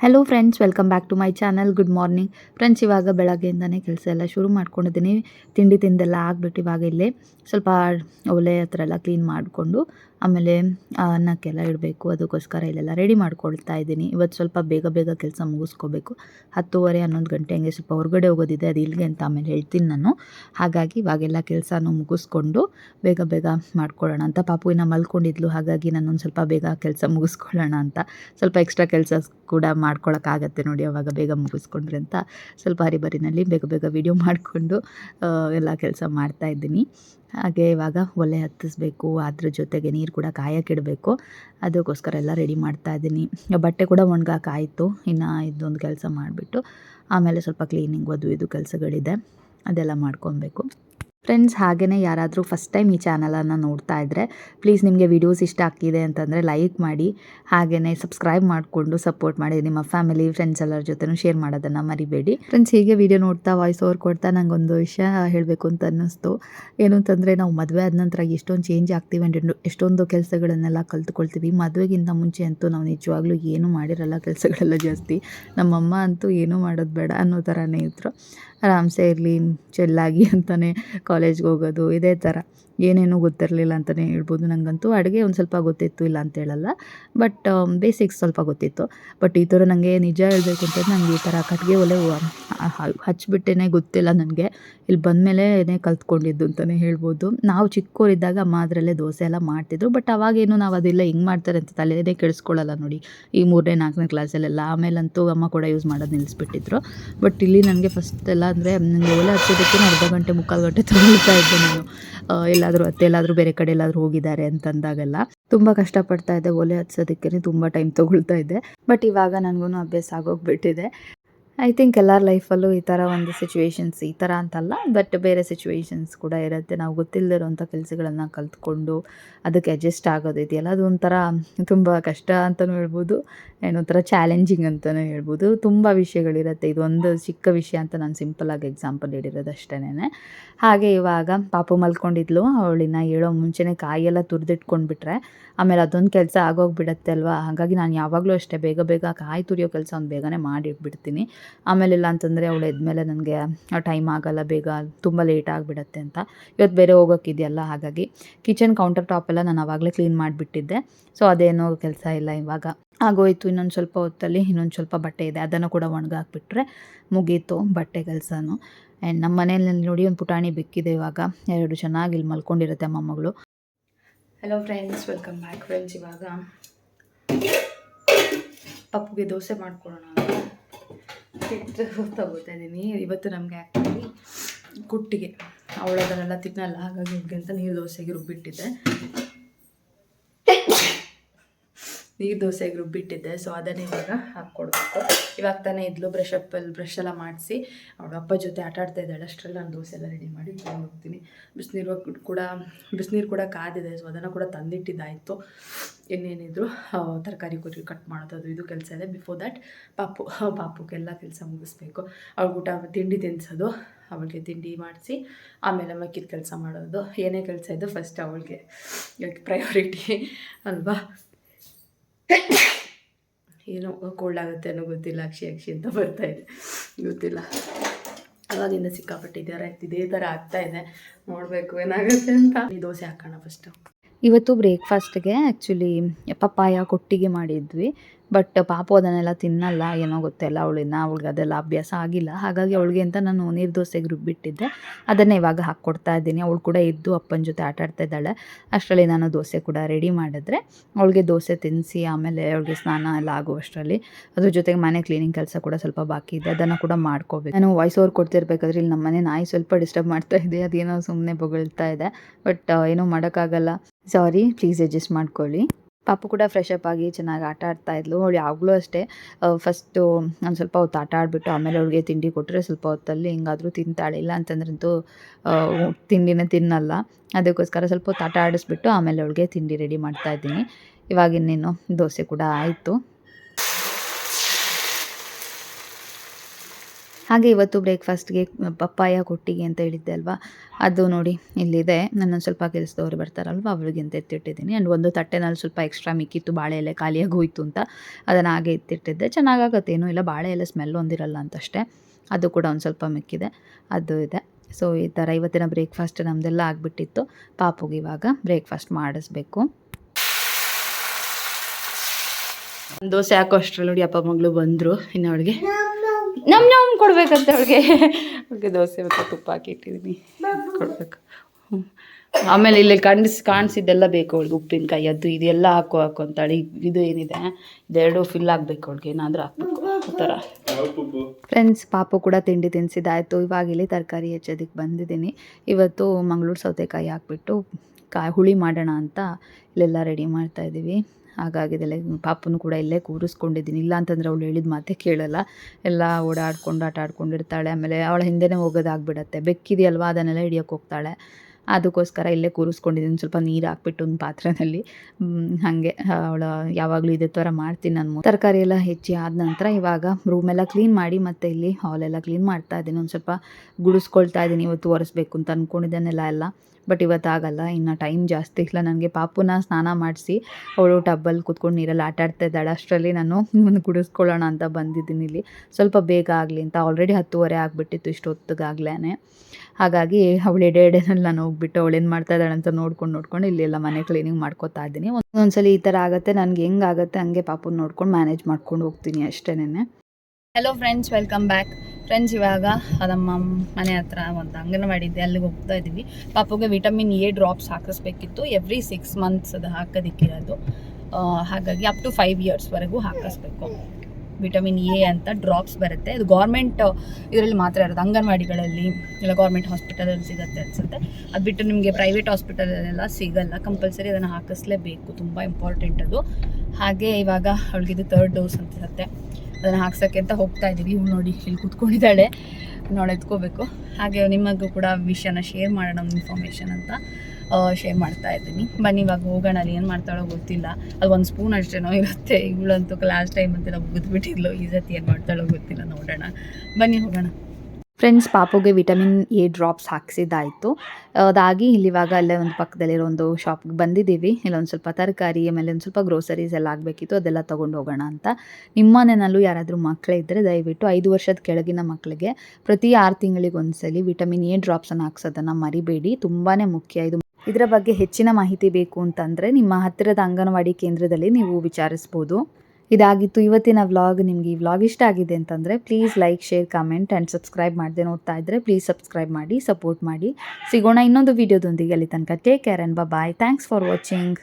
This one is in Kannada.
Hello friends welcome back to my channel good morning friends ಇವಾಗ ಬೆಳಗ್ಗೆಯಿಂದನೇ ಕೆಲಸ ಎಲ್ಲ ಶುರು ಮಾಡ್ಕೊಂಡಿದ್ದೀನಿ. ತಿಂಡಿ ತಿಂದೆಲ್ಲ ಆಗಿಬಿಟ್ಟು ಇವಾಗ ಇಲ್ಲೇ ಸ್ವಲ್ಪ ಒಲೆ ಹತ್ರ ಎಲ್ಲ ಕ್ಲೀನ್ ಮಾಡಿಕೊಂಡು ಆಮೇಲೆ ಅನ್ನಕ್ಕೆಲ್ಲ ಇಡಬೇಕು. ಅದಕ್ಕೋಸ್ಕರ ಇಲ್ಲೆಲ್ಲ ರೆಡಿ ಮಾಡ್ಕೊಳ್ತಾ ಇದ್ದೀನಿ. ಇವತ್ತು ಸ್ವಲ್ಪ ಬೇಗ ಬೇಗ ಕೆಲಸ ಮುಗಿಸ್ಕೋಬೇಕು. ಹತ್ತುವರೆ, ಹನ್ನೊಂದು ಗಂಟೆ ಹಂಗೆ ಸ್ವಲ್ಪ ಹೊರಗಡೆ ಹೋಗೋದಿದೆ. ಅದು ಇಲ್ಲಿಗೆ ಅಂತ ಆಮೇಲೆ ಹೇಳ್ತೀನಿ ನಾನು. ಹಾಗಾಗಿ ಇವಾಗೆಲ್ಲ ಕೆಲಸನೂ ಮುಗಿಸ್ಕೊಂಡು ಬೇಗ ಬೇಗ ಮಾಡ್ಕೊಳ್ಳೋಣ ಅಂತ ಪಾಪು ಇನ್ನು ಮಲ್ಕೊಂಡಿದ್ಲು. ಹಾಗಾಗಿ ನಾನೊಂದು ಸ್ವಲ್ಪ ಬೇಗ ಕೆಲಸ ಮುಗಿಸ್ಕೊಳ್ಳೋಣ ಅಂತ. ಸ್ವಲ್ಪ ಎಕ್ಸ್ಟ್ರಾ ಕೆಲಸ ಕೂಡ ಮಾಡ್ಕೊಳ್ಳೋಕ್ಕಾಗತ್ತೆ ನೋಡಿ ಅವಾಗ ಬೇಗ ಮುಗಿಸ್ಕೊಂಡ್ರೆ ಅಂತ. ಸ್ವಲ್ಪ ಹರಿಬರಿನಲ್ಲಿ ಬೇಗ ಬೇಗ ವಿಡಿಯೋ ಮಾಡಿಕೊಂಡು ಎಲ್ಲ ಕೆಲಸ ಮಾಡ್ತಾ ಇದ್ದೀನಿ. ಹಾಗೆ ಇವಾಗ ಒಲೆ ಹತ್ತಿಸ್ಬೇಕು, ಅದ್ರ ಜೊತೆಗೆ ನೀರು ಕೂಡ ಕಾಯಕ್ಕಿಡಬೇಕು ಅದಕ್ಕೋಸ್ಕರ ಎಲ್ಲ ರೆಡಿ ಮಾಡ್ತಾ ಇದ್ದೀನಿ. ಬಟ್ಟೆ ಕೂಡ ಒಣಗಾಕಾಯಿತು ಇನ್ನು ಇದೊಂದು ಕೆಲಸ ಮಾಡಿಬಿಟ್ಟು ಆಮೇಲೆ ಸ್ವಲ್ಪ ಕ್ಲೀನಿಂಗ್ ಅದು ಇದು ಕೆಲಸಗಳಿದೆ. ಅದೆಲ್ಲ ಮಾಡ್ಕೊಬೇಕು. ಫ್ರೆಂಡ್ಸ್ ಹಾಗೆಯೇ ಯಾರಾದರೂ ಫಸ್ಟ್ ಟೈಮ್ ಈ ಚಾನಲನ್ನು ನೋಡ್ತಾ ಇದ್ದರೆ ಪ್ಲೀಸ್ ನಿಮಗೆ ವಿಡಿಯೋಸ್ ಇಷ್ಟ ಆಗ್ತಿದೆ ಅಂತಂದರೆ ಲೈಕ್ ಮಾಡಿ ಹಾಗೆಯೇ ಸಬ್ಸ್ಕ್ರೈಬ್ ಮಾಡಿಕೊಂಡು ಸಪೋರ್ಟ್ ಮಾಡಿ. ನಿಮ್ಮ ಫ್ಯಾಮಿಲಿ ಫ್ರೆಂಡ್ಸ್ ಎಲ್ಲರ ಜೊತೆನೂ ಶೇರ್ ಮಾಡೋದನ್ನು ಮರಿಬೇಡಿ. ಫ್ರೆಂಡ್ಸ್ ಹೀಗೆ ವಿಡಿಯೋ ನೋಡ್ತಾ ವಾಯ್ಸ್ ಓವರ್ ಕೊಡ್ತಾ ನಂಗೊಂದು ವಿಷಯ ಹೇಳಬೇಕು ಅಂತ ಅನ್ನಿಸ್ತು. ಏನು ಅಂತಂದರೆ, ನಾವು ಮದುವೆ ಆದ ನಂತರ ಎಷ್ಟೊಂದು ಚೇಂಜ್ ಆಗ್ತೀವಿ ಆ್ಯಂಡ್ ಎಷ್ಟೊಂದು ಕೆಲಸಗಳನ್ನೆಲ್ಲ ಕಲ್ತ್ಕೊಳ್ತೀವಿ. ಮದುವೆಗಿಂತ ಮುಂಚೆ ಅಂತೂ ನಾವು ನಿಜವಾಗ್ಲೂ ಏನೂ ಮಾಡಿರಲ್ಲ ಕೆಲಸಗಳೆಲ್ಲ ಜಾಸ್ತಿ. ನಮ್ಮಮ್ಮ ಅಂತೂ ಏನೂ ಮಾಡೋದು ಬೇಡ ಅನ್ನೋ ಥರನೇ ಇದ್ದರು ಆರಾಮ್ಸೆ ಇರಲಿ ಚೆಲ್ಲಾಗಿ ಅಂತಲೇ ಕಾಲೇಜ್ಗೆ ಹೋಗೋದು ಇದೇ ಥರ ಏನೇನೂ ಗೊತ್ತಿರಲಿಲ್ಲ ಅಂತಲೇ ಹೇಳ್ಬೋದು ನನಗಂತೂ ಅಡುಗೆ ಒಂದು ಸ್ವಲ್ಪ ಗೊತ್ತಿತ್ತು ಇಲ್ಲ ಅಂತ ಹೇಳಲ್ಲ. ಬಟ್ ಬೇಸಿಕ್ಸ್ ಸ್ವಲ್ಪ ಗೊತ್ತಿತ್ತು. ಬಟ್ ಈ ಥರ ನನಗೆ ನಿಜ ಹೇಳಬೇಕು ಅಂತಂದ್ರೆ ನನಗೆ ಈ ಥರ ಕಟ್ಟಿಗೆ ಒಲೆ ಹಚ್ಚಿಬಿಟ್ಟೇ ಗೊತ್ತಿಲ್ಲ ನನಗೆ. ಇಲ್ಲಿ ಬಂದಮೇಲೆ ಕಲ್ತ್ಕೊಂಡಿದ್ದು ಅಂತಲೇ ಹೇಳ್ಬೋದು. ನಾವು ಚಿಕ್ಕವರಿದ್ದಾಗ ಅಮ್ಮ ಅದರಲ್ಲೇ ದೋಸೆ ಎಲ್ಲ ಮಾಡ್ತಿದ್ರು. ಬಟ್ ಅವಾಗೇನು ನಾವು ಅದೆಲ್ಲ ಹಿಂಗೆ ಮಾಡ್ತಾರೆ ಅಂತ ತಲೆನೇ ಕೆಡಿಸ್ಕೊಳ್ಳಲ್ಲ ನೋಡಿ. ಈ ಮೂರನೇ ನಾಲ್ಕನೇ ಕ್ಲಾಸಲ್ಲೆಲ್ಲ ಆಮೇಲಂತೂ ಅಮ್ಮ ಕೂಡ ಯೂಸ್ ಮಾಡೋದು ನಿಲ್ಲಿಸ್ಬಿಟ್ಟಿದ್ರು ಬಟ್ ಇಲ್ಲಿ ನನಗೆ ಫಸ್ಟ್ ಎಲ್ಲ ಅಂದರೆ ನನಗೆ ಒಲೆ ಹಚ್ಚೋದಕ್ಕೆ ಅರ್ಧ ಗಂಟೆ ಮುಕ್ಕಾಲು ಗಂಟೆ ತೊಗೊಳ್ತಾ ಇದ್ದೆ ನಾನು. ಆ, ಎಲ್ಲಾದರೂ ಅತ್ತೆ ಎಲ್ಲಾದರೂ ಬೇರೆ ಕಡೆ ಎಲ್ಲಾದರೂ ಹೋಗಿದ್ದಾರೆ ಅಂತಂದಾಗೆಲ್ಲ ತುಂಬ ಕಷ್ಟಪಡ್ತಾ ಇದ್ದೆ. ಒಲೆ ಹಚ್ಚೋದಕ್ಕೆ ತುಂಬ ಟೈಮ್ ತೊಗೊಳ್ತಾ ಇದ್ದೆ. ಬಟ್ ಇವಾಗ ನನಗೂ ಅಭ್ಯಾಸ ಆಗೋಗ್ಬಿಟ್ಟಿದೆ. ಐ ಥಿಂಕ್ ಎಲ್ಲರ ಲೈಫಲ್ಲೂ ಈ ಥರ ಒಂದು ಸಿಚುವೇಶನ್ಸ್ ಈ ಥರ ಅಂತಲ್ಲ ಬಟ್ ಬೇರೆ ಸಿಚುವೇಶನ್ಸ್ ಕೂಡ ಇರುತ್ತೆ. ನಾವು ಗೊತ್ತಿಲ್ಲದಿರೋಂಥ ಕೆಲಸಗಳನ್ನು ಕಲ್ತ್ಕೊಂಡು ಅದಕ್ಕೆ ಅಡ್ಜಸ್ಟ್ ಆಗೋದು ಇದೆಯಲ್ಲ, ಅದು ಒಂಥರ ತುಂಬ ಕಷ್ಟ ಅಂತಲೂ ಹೇಳ್ಬೋದು. ಏನೊಂಥರ ಚಾಲೆಂಜಿಂಗ್ ಅಂತಲೂ ಹೇಳ್ಬೋದು. ತುಂಬ ವಿಷಯಗಳಿರುತ್ತೆ. ಇದೊಂದು ಚಿಕ್ಕ ವಿಷಯ ಅಂತ ನಾನು ಸಿಂಪಲಾಗಿ ಎಕ್ಸಾಂಪಲ್ ಹೇಳಿರೋದು ಅಷ್ಟೇ ಹಾಗೆ ಇವಾಗ ಪಾಪ ಮಲ್ಕೊಂಡಿದ್ಲು ಅವಳಿನ ಹೇಳೋ ಮುಂಚೆನೇ ಕಾಯೆಲ್ಲ ತುರಿದಿಟ್ಕೊಂಡ್ಬಿಟ್ರೆ ಆಮೇಲೆ ಅದೊಂದು ಕೆಲಸ ಆಗೋಗ್ಬಿಡತ್ತೆ ಅಲ್ವಾ? ಹಾಗಾಗಿ ನಾನು ಯಾವಾಗಲೂ ಅಷ್ಟೇ, ಬೇಗ ಬೇಗ ಕಾಯಿ ತುರಿಯೋ ಕೆಲಸ ಒಂದು ಬೇಗನೆ ಮಾಡಿಟ್ಬಿಡ್ತೀನಿ ಆಮೇಲೆ ಇಲ್ಲ ಅಂತಂದರೆ ಅವಳು ಎದ್ಮೇಲೆ ನನಗೆ ಟೈಮ್ ಆಗಲ್ಲ, ಬೇಗ ತುಂಬ ಲೇಟ್ ಆಗಿಬಿಡತ್ತೆ ಅಂತ. ಇವತ್ತು ಬೇರೆ ಹೋಗೋಕ್ಕಿದೆಯಲ್ಲ ಹಾಗಾಗಿ ಕಿಚನ್ ಕೌಂಟರ್ ಟಾಪ್ ಎಲ್ಲ ನಾನು ಆವಾಗಲೇ ಕ್ಲೀನ್ ಮಾಡಿಬಿಟ್ಟಿದ್ದೆ. ಸೊ ಅದೇನೋ ಕೆಲಸ ಇಲ್ಲ ಇವಾಗ. ಆಗೋಯ್ತು, ಇನ್ನೊಂದು ಸ್ವಲ್ಪ ಹೊತ್ತಲ್ಲಿ ಇನ್ನೊಂದು ಸ್ವಲ್ಪ ಬಟ್ಟೆ ಇದೆ. ಅದನ್ನು ಕೂಡ ಒಣಗಾಕ್ಬಿಟ್ರೆ ಮುಗೀತು ಬಟ್ಟೆ ಕೆಲಸನೂ. ಆ್ಯಂಡ್ ನಮ್ಮ ಮನೆಯಲ್ಲಿ ನೋಡಿ ಒಂದು ಪುಟಾಣಿ ಬೆಕ್ಕಿದೆ ಇವಾಗ. ಎರಡು ಚೆನ್ನಾಗಿ ಇಲ್ಲಿ ಮಲ್ಕೊಂಡಿರುತ್ತೆ ಮೊಮ್ಮಗಳು hello friends welcome back friends ಇವಾಗ. ಪಪ್ಪುಗೆ ದೋಸೆ ಮಾಡ್ಕೊಡೋಣ. ಹಿಟ್ಟು ತಗೋತಾ ಇದ್ದೀನಿ ಇವತ್ತು ನಮಗೆ ಆ್ಯಕ್ಚುಲಿ ಕುಟ್ಟಿಗೆ. ಅವಳದನ್ನೆಲ್ಲ ತಿನ್ನಲ್ಲ. ಹಾಗಾಗಿ ಅಂತ ನೀರು ದೋಸೆಗೆ ರುಬ್ಬಿಟ್ಟಿದ್ದೆ. ನೀರು ದೋಸೆಗೆ ರುಬ್ಬಿಟ್ಟಿದ್ದೆ ಸೊ ಅದನ್ನೇ ಇವಾಗ ಹಾಕ್ಕೊಡ್ಬೇಕು. ಇವಾಗ ತಾನೇ ಇದ್ಲು ಬ್ರಷ್ ಅಪ್ಪಲ್ಲಿ ಬ್ರಷ್ ಎಲ್ಲ ಮಾಡಿಸಿ. ಅವಳ ಅಪ್ಪ ಜೊತೆ ಆಟ ಆಡ್ತಾ ಇದ್ದಾಳೆ. ಅಷ್ಟರಲ್ಲಿ ನಾನು ದೋಸೆ ಎಲ್ಲ ರೆಡಿ ಮಾಡಿ ತೊಗೊಂಡು ಹೋಗ್ತೀನಿ. ಬಿಸಿನೀರು ಕೂಡ ಬಿಸಿನೀರು ಕೂಡ ಕಾದಿದೆ. ಸೊ ಅದನ್ನು ಕೂಡ ತಂದಿಟ್ಟಿದ್ದಾಯಿತು. ಇನ್ನೇನಿದ್ರು ತರಕಾರಿ ಕುರಿ ಕಟ್ ಮಾಡೋದು ಇದು ಕೆಲಸ ಇದೆ. ಬಿಫೋರ್ ದ್ಯಾಟ್ ಪಾಪು ಪಾಪುಗೆಲ್ಲ ಕೆಲಸ ಮುಗಿಸ್ಬೇಕು. ಅವ್ಳಿಗೆ ಊಟ, ತಿಂಡಿ ತಿನ್ನಿಸೋದು ಅವಳಿಗೆ ತಿಂಡಿ ಮಾಡಿಸಿ, ಆಮೇಲೆ ಮಕ್ಕಿದ ಕೆಲಸ ಮಾಡೋದು. ಏನೇ ಕೆಲಸ ಇದ್ದು ಫಸ್ಟ್ ಅವಳಿಗೆ ಪ್ರಯಾರಿಟಿ ಅಲ್ವಾ? ಏನೋ ಕೋಲ್ಡ್ ಆಗುತ್ತೆ ಅನ್ನೋ ಗೊತ್ತಿಲ್ಲ. ಅಕ್ಷಿ ಅಕ್ಷಿ ಅಂತ ಬರ್ತಾ ಇದೆ. ಗೊತ್ತಿಲ್ಲ. ಅವಾಗಿಂದ ಸಿಕ್ಕಾಪಟ್ಟೆ ಇದರ ಇದೇ ಥರ ಆಗ್ತಾ ಇದೆ. ನೋಡಬೇಕು ಏನಾಗುತ್ತೆ ಅಂತ. ಈ ದೋಸೆ ಹಾಕೋಣ ಫಸ್ಟು ಇವತ್ತು ಬ್ರೇಕ್ಫಾಸ್ಟ್ಗೆ ಆ್ಯಕ್ಚುಲಿ ಪಪ್ಪಾಯ ಕೊಟ್ಟಿಗೆ ಮಾಡಿದ್ವಿ, ಬಟ್ ಪಾಪು ಅದನ್ನೆಲ್ಲ ತಿನ್ನಲ್ಲ, ಏನೋ ಗೊತ್ತಿಲ್ಲ ಅವಳಿನ್ನ ಅವಳಿಗೆ ಅದೆಲ್ಲ ಅಭ್ಯಾಸ ಆಗಿಲ್ಲ. ಹಾಗಾಗಿ ಅವಳಿಗೆ ಅಂತ ನಾನು ನೀರು ದೋಸೆಗೆ ರುಬ್ಬಿಟ್ಟಿದ್ದೆ ಅದನ್ನೇ ಇವಾಗ ಹಾಕ್ಕೊಡ್ತಾ ಇದ್ದೀನಿ. ಅವಳು ಕೂಡ ಇದ್ದು ಅಪ್ಪನ ಜೊತೆ ಆಟ ಆಡ್ತಾ ಇದ್ದಾಳೆ. ಅಷ್ಟರಲ್ಲಿ ನಾನು ದೋಸೆ ಕೂಡ ರೆಡಿ ಮಾಡಿದ್ರೆ, ಅವಳಿಗೆ ದೋಸೆ ತಿನ್ನಿಸಿ, ಆಮೇಲೆ ಅವಳಿಗೆ ಸ್ನಾನ ಎಲ್ಲ ಆಗುವಷ್ಟರಲ್ಲಿ. ಅದ್ರ ಜೊತೆಗೆ ಮನೆ ಕ್ಲೀನಿಂಗ್ ಕೆಲಸ ಕೂಡ ಸ್ವಲ್ಪ ಬಾಕಿ ಇದೆ. ಅದನ್ನು ಕೂಡ ಮಾಡ್ಕೋಬೇಕು. ನಾನು ವಾಯ್ಸ್ ಓವರ್ ಕೊಡ್ತಿರ್ಬೇಕಾದ್ರೆ ಇಲ್ಲಿ ನಮ್ಮ ಮನೆ ನಾಯಿ ಸ್ವಲ್ಪ ಡಿಸ್ಟರ್ಬ್ ಮಾಡ್ತಾ ಇದೆ. ಅದೇನೋ ಸುಮ್ಮನೆ ಬೊಗಳ್ತಾ ಇದೆ. ಬಟ್ ಏನೂ ಮಾಡೋಕ್ಕಾಗಲ್ಲ. ಸಾರಿ ಪ್ಲೀಸ್ ಅಡ್ಜಸ್ಟ್ ಮಾಡ್ಕೊಳ್ಳಿ. ಪಾಪು ಕೂಡ ಫ್ರೆಶ್ ಅಪ್ ಆಗಿ ಚೆನ್ನಾಗಿ ಆಟ ಆಡ್ತಾ ಇದ್ಲು. ಅವಳು ಯಾವಾಗಲೂ ಅಷ್ಟೇ. ಫಸ್ಟು ಒಂದು ಸ್ವಲ್ಪ ಹೊತ್ತು ಆಟ ಆಡಿಬಿಟ್ಟು ಆಮೇಲೆ ಅವಳಿಗೆ ತಿಂಡಿ ಕೊಟ್ಟರೆ ಸ್ವಲ್ಪ ಹೊತ್ತಲ್ಲಿ ಹಿಂಗಾದರೂ ತಿಂತಾಳೆ. ಇಲ್ಲ ಅಂತಂದ್ರಂತೂ ತಿಂಡಿನ ತಿನ್ನಲ್ಲ. ಅದಕ್ಕೋಸ್ಕರ ಸ್ವಲ್ಪ ಹೊತ್ತು ಆಟ ಆಡಿಸ್ಬಿಟ್ಟು ಆಮೇಲೆ ಅವಳಿಗೆ ತಿಂಡಿ ರೆಡಿ ಮಾಡ್ತಾ ಇದ್ದೀನಿ. ಇವಾಗ ಇನ್ನೇನು ದೋಸೆ ಕೂಡ ಆಯಿತು. ಹಾಗೆ ಇವತ್ತು ಬ್ರೇಕ್ಫಾಸ್ಟ್ಗೆ ಪಪ್ಪಾಯ ಕೊಟ್ಟಿಗೆ ಅಂತ ಹೇಳಿದ್ದೆ ಅಲ್ವಾ? ಅದು ನೋಡಿ ಇಲ್ಲಿದೆ. ನನ್ನ ಸ್ವಲ್ಪ ಕೆಲಸದವ್ರು ಬರ್ತಾರಲ್ವ? ಅವ್ರಿಗೆ ಅಂತ ಎತ್ತಿಟ್ಟಿದ್ದೀನಿ. ಆ್ಯಂಡ್ ಒಂದು ತಟ್ಟೆನಲ್ಲಿ ಸ್ವಲ್ಪ ಎಕ್ಸ್ಟ್ರಾ ಮಿಕ್ಕಿತ್ತು ಬಾಳೆ ಎಲೆ ಖಾಲಿಯಾಗಿ ಹೋಯಿತು ಅಂತ. ಅದನ್ನು ಹಾಗೆ ಎತ್ತಿಟ್ಟಿದ್ದೆ. ಚೆನ್ನಾಗಾಗತ್ತೆ. ಏನೂ ಇಲ್ಲ. ಬಾಳೆ ಎಲೆ ಸ್ಮೆಲ್ ಒಂದಿರಲ್ಲ ಅಂತಷ್ಟೇ. ಅದು ಕೂಡ ಒಂದು ಸ್ವಲ್ಪ ಮಿಕ್ಕಿದೆ. ಅದು ಇದೆ. ಸೊ ಈ ಥರ ಇವತ್ತಿನ ಬ್ರೇಕ್ಫಾಸ್ಟ್ ನಮ್ಮದೆಲ್ಲ ಆಗಿಬಿಟ್ಟಿತ್ತು. ಪಾಪುಗೆ ಇವಾಗ ಬ್ರೇಕ್ಫಾಸ್ಟ್ ಮಾಡಿಸ್ಬೇಕು. ದೋಸೆ ಹಾಕೋ ಅಷ್ಟ್ರಲ್ಲಿ ನೋಡಿ ಅಪ್ಪ ಮಗಳು ಬಂದರು. ಇನ್ನು ಅವಳಿಗೆ ನಮ್ ನಮ್ ಕೊಡ್ಬೇಕಂತ ಅವಳಿಗೆ. ಅವ್ಳಿಗೆ ದೋಸೆ ಮತ್ತೆ ತುಪ್ಪ ಹಾಕಿ ಇಟ್ಟಿದ್ದೀನಿ ಕೊಡ್ಬೇಕು. ಆಮೇಲೆ ಇಲ್ಲಿ ಕಾಣಿಸ್ ಕಾಣಿಸಿದ್ದೆಲ್ಲ ಬೇಕು ಅವಳಿಗೆ ಉಪ್ಪಿನಕಾಯಿ, ಅದು ಇದೆಲ್ಲ ಹಾಕು ಹಾಕು ಅಂತಾಳೆ ಇದ್- ಏನಿದೆ, ಇದೆರಡು ಫಿಲ್ ಆಗಬೇಕು ಅವ್ಳಿಗೆ, ಏನಾದರೂ ಹಾಕ್ಬೇಕು ಆ ಫ್ರೆಂಡ್ಸ್ ಪಾಪು ಕೂಡ ತಿಂಡಿ ತಿನ್ಸಿದ್ದಾಯಿತು. ಇವಾಗ ಇಲ್ಲಿ ತರಕಾರಿ ಹೆಚ್ಚೋದಕ್ಕೆ ಬಂದಿದ್ದೀನಿ. ಇವತ್ತು ಮಂಗಳೂರು ಸೌತೆಕಾಯಿ ಹಾಕ್ಬಿಟ್ಟು ಕಾಯಿ ಹುಳಿ ಮಾಡೋಣ ಅಂತ ಇಲ್ಲೆಲ್ಲ ರೆಡಿ ಮಾಡ್ತಾ ಇದ್ದೀವಿ. ಹಾಗಾಗಿ ಪಾಪನ ಪಾಪನು ಕೂಡ ಇಲ್ಲೇ ಕೂರಿಸ್ಕೊಂಡಿದ್ದೀನಿ. ಇಲ್ಲ ಅಂತಂದ್ರೆ ಅವಳು ಹೇಳಿದ ಮಾತೇ ಕೇಳಲ್ಲ. ಎಲ್ಲ ಓಡಾಡ್ಕೊಂಡು, ಆಟ ಆಡ್ಕೊಂಡಿರ್ತಾಳೆ ಆಮೇಲೆ ಅವಳ ಹಿಂದೆನೇ ಹೋಗೋದಾಗ್ಬಿಡತ್ತೆ. ಬೆಕ್ಕಿದೆಯಲ್ವಾ? ಅದನ್ನೆಲ್ಲ ಹಿಡಿಯೋಕ್ಕೆ ಹೋಗ್ತಾಳೆ. ಅದಕ್ಕೋಸ್ಕರ ಇಲ್ಲೇ ಕೂರಿಸ್ಕೊಂಡಿದ್ದೀನಿ. ಸ್ವಲ್ಪ ನೀರು ಹಾಕ್ಬಿಟ್ಟು ಒಂದು ಪಾತ್ರೆಯಲ್ಲಿ ಹಾಗೆ. ಅವಳು ಯಾವಾಗಲೂ ಇದೇ ಥರ ಮಾಡ್ತೀನಿ ನಾನು ತರಕಾರಿ ಎಲ್ಲ ಹೆಚ್ಚಿ ಆದ ನಂತರ ಇವಾಗ ರೂಮೆಲ್ಲ ಕ್ಲೀನ್ ಮಾಡಿ ಮತ್ತು ಇಲ್ಲಿ ಹಾಲೆಲ್ಲ ಕ್ಲೀನ್ ಮಾಡ್ತಾ ಇದ್ದೀನಿ. ಒಂದು ಸ್ವಲ್ಪ ಗುಡಿಸ್ಕೊಳ್ತಾ ಇದ್ದೀನಿ. ಇವತ್ತು ಒರೆಸ್ಬೇಕು ಅಂತ ಅಂದ್ಕೊಂಡಿದ್ದೇನೆಲ್ಲ ಎಲ್ಲ. ಬಟ್ ಇವತ್ತು ಆಗಲ್ಲ, ಇನ್ನು ಟೈಮ್ ಜಾಸ್ತಿ ಇಲ್ಲ. ನನಗೆ ಪಾಪುನ ಸ್ನಾನ ಮಾಡಿಸಿ, ಅವಳು ಟಬ್ಬಲ್ಲಿ ಕೂತ್ಕೊಂಡು ನೀರಲ್ಲಿ ಆಟ ಆಡ್ತಾ ಇದ್ದಾಳೆ. ಅಷ್ಟರಲ್ಲಿ ನಾನು ಗುಡಿಸ್ಕೊಳ್ಳೋಣ ಅಂತ ಬಂದಿದ್ದೀನಿ ಇಲ್ಲಿ. ಸ್ವಲ್ಪ ಬೇಗ ಆಗಲಿ ಅಂತ. ಆಲ್ರೆಡಿ ಹತ್ತುವರೆ ಆಗಿಬಿಟ್ಟಿತ್ತು ಇಷ್ಟೊತ್ತಿಗಾಗ್ಲೇ ಹಾಗಾಗಿ ಅವಳು ಎಡೆ ಎಡೆನಲ್ಲಿ ನಾನು ಹೋಗ್ಬಿಟ್ಟು ಅವಳು ಏನು ಮಾಡ್ತಾ ಇದ್ದಾಳೆ ಅಂತ ನೋಡ್ಕೊಂಡು ನೋಡ್ಕೊಂಡು ಎಲ್ಲ ಮನೆ ಕ್ಲೀನಿಂಗ್ ಮಾಡ್ಕೊತಾ ಇದ್ದೀನಿ. ಒಂದೊಂದ್ಸಲಿ ಈ ಥರ ಆಗುತ್ತೆ, ನನಗೆ ಹೆಂಗಾಗುತ್ತೆ ಹಂಗೆ ಪಾಪುನ ನೋಡ್ಕೊಂಡು ಮ್ಯಾನೇಜ್ ಮಾಡ್ಕೊಂಡು ಹೋಗ್ತೀನಿ ಅಷ್ಟೇನೆ hello friends welcome back friends ಇವಾಗ ನಮ್ಮ ಮನೆ ಹತ್ರ ಒಂದು ಅಂಗನವಾಡಿ ಇದೆ. ಅಲ್ಲಿಗೆ ಹೋಗ್ತಾ ಇದ್ದೀವಿ. ಪಾಪುಗೆ ವಿಟಮಿನ್ ಎ ಡ್ರಾಪ್ಸ್ ಹಾಕಿಸ್ಬೇಕಿತ್ತು. ಎವ್ರಿ ಸಿಕ್ಸ್ ಮಂತ್ಸ್ ಅದು ಹಾಕೋದಿಕ್ಕಿರೋದು. ಹಾಗಾಗಿ ಅಪ್ ಟು ಫೈವ್ ಇಯರ್ಸ್ವರೆಗೂ ಹಾಕಿಸ್ಬೇಕು. ವಿಟಮಿನ್ ಎ ಅಂತ ಡ್ರಾಪ್ಸ್ ಬರುತ್ತೆ. ಅದು ಗೌರ್ಮೆಂಟ್ ಇದರಲ್ಲಿ ಮಾತ್ರ ಇರೋದು. ಅಂಗನವಾಡಿಗಳಲ್ಲಿ ಇಲ್ಲ ಗೌರ್ಮೆಂಟ್ ಹಾಸ್ಪಿಟಲಲ್ಲಿ ಸಿಗುತ್ತೆ ಅನಿಸುತ್ತೆ. ಅದು ಬಿಟ್ಟು ನಿಮಗೆ ಪ್ರೈವೇಟ್ ಹಾಸ್ಪಿಟಲಲ್ಲೆಲ್ಲ ಸಿಗಲ್ಲ. ಕಂಪಲ್ಸರಿ ಅದನ್ನು ಹಾಕಿಸ್ಲೇಬೇಕು. ತುಂಬ ಇಂಪಾರ್ಟೆಂಟ್ ಅದು. ಹಾಗೆ ಇವಾಗ ಇದು ತರ್ಡ್ ಡೋಸ್ ಅಂತ ಇರುತ್ತೆ ಅದನ್ನು ಹಾಕ್ಸೋಕ್ಕೆ ಅಂತ ಹೋಗ್ತಾ ಇದ್ದೀವಿ ಇವ್ಳು ನೋಡಿ, ಇಲ್ಲಿ ಕೂತ್ಕೊಂಡಿದ್ದಾಳೆ. ನೋಡಿ ಎತ್ಕೋಬೇಕು. ಹಾಗೆ ನಿಮಗೂ ಕೂಡ ವಿಷಯನ ಶೇರ್ ಮಾಡೋಣ ಇನ್ಫಾರ್ಮೇಷನ್ ಅಂತ ಶೇರ್ ಮಾಡ್ತಾ ಇದ್ದೀನಿ. ಬನ್ನಿ, ಇವಾಗ ಹೋಗೋಣ. ಅಲ್ಲಿ ಏನು ಮಾಡ್ತಾಳೋ ಗೊತ್ತಿಲ್ಲ. ಅದು ಒಂದು ಸ್ಪೂನ್ ಅಷ್ಟೇನೋ ಇರುತ್ತೆ. ಇವಳಂತೂ ಲಾಸ್ಟ್ ಟೈಮ್ ಅಂತೆಲ್ಲ ಮುಗಿದ್ಬಿಟ್ಟಿದ್ಲು. ಈ ಸತಿ ಏನು ಮಾಡ್ತಾಳೋ ಗೊತ್ತಿಲ್ಲ. ನೋಡೋಣ. ಬನ್ನಿ, ಹೋಗೋಣ. ಫ್ರೆಂಡ್ಸ್ ಪಾಪುಗೆ ವಿಟಮಿನ್ ಎ ಡ್ರಾಪ್ಸ್ ಹಾಕ್ಸಿದ್ದಾಯಿತು. ಅದಾಗಿ ಇಲ್ಲಿವಾಗ ಅಲ್ಲೇ ಒಂದು ಪಕ್ಕದಲ್ಲಿರೋ ಒಂದು ಶಾಪ್ಗೆ ಬಂದಿದ್ದೀವಿ. ಇಲ್ಲೊಂದು ಸ್ವಲ್ಪ ತರಕಾರಿ, ಆಮೇಲೆ ಒಂದು ಸ್ವಲ್ಪ ಗ್ರೋಸರೀಸ್ ಎಲ್ಲ ಆಗಬೇಕಿತ್ತು. ಅದೆಲ್ಲ ತೊಗೊಂಡು ಹೋಗೋಣ ಅಂತ. ನಿಮ್ಮ ಮನೆಯಲ್ಲೂ ಯಾರಾದರೂ ಮಕ್ಕಳಿದ್ದರೆ ದಯವಿಟ್ಟು ಐದು ವರ್ಷದ ಕೆಳಗಿನ ಮಕ್ಕಳಿಗೆ ಪ್ರತಿ ಆರು ತಿಂಗಳಿಗೆ ಒಂದ್ಸಲಿ ವಿಟಮಿನ್ ಎ ಡ್ರಾಪ್ಸನ್ನು ಹಾಕ್ಸೋದನ್ನು ಮರಿಬೇಡಿ. ತುಂಬಾ ಮುಖ್ಯ. ಇದು ಇದರ ಬಗ್ಗೆ ಹೆಚ್ಚಿನ ಮಾಹಿತಿ ಬೇಕು ಅಂತಂದರೆ ನಿಮ್ಮ ಹತ್ತಿರದ ಅಂಗನವಾಡಿ ಕೇಂದ್ರದಲ್ಲಿ ನೀವು ವಿಚಾರಿಸ್ಬೋದು. ಇದಾಗಿತ್ತು ಇವತ್ತಿನ ವ್ಲಾಗ್ ನಿಮಗೆ ಈ ವ್ಲಾಗ್ ಇಷ್ಟ ಆಗಿದೆ ಅಂತಂದರೆ please like share comment and subscribe ಮಾಡದೆ ನೋಡ್ತಾ ಇದ್ದರೆ ಪ್ಲೀಸ್ ಸಬ್ಸ್ಕ್ರೈಬ್ ಮಾಡಿ ಸಪೋರ್ಟ್ ಮಾಡಿ. ಸಿಗೋಣ ಇನ್ನೊಂದು ವೀಡಿಯೋದೊಂದಿಗೆ ಅಲ್ಲಿ ತನಕ take care and bye thanks for watching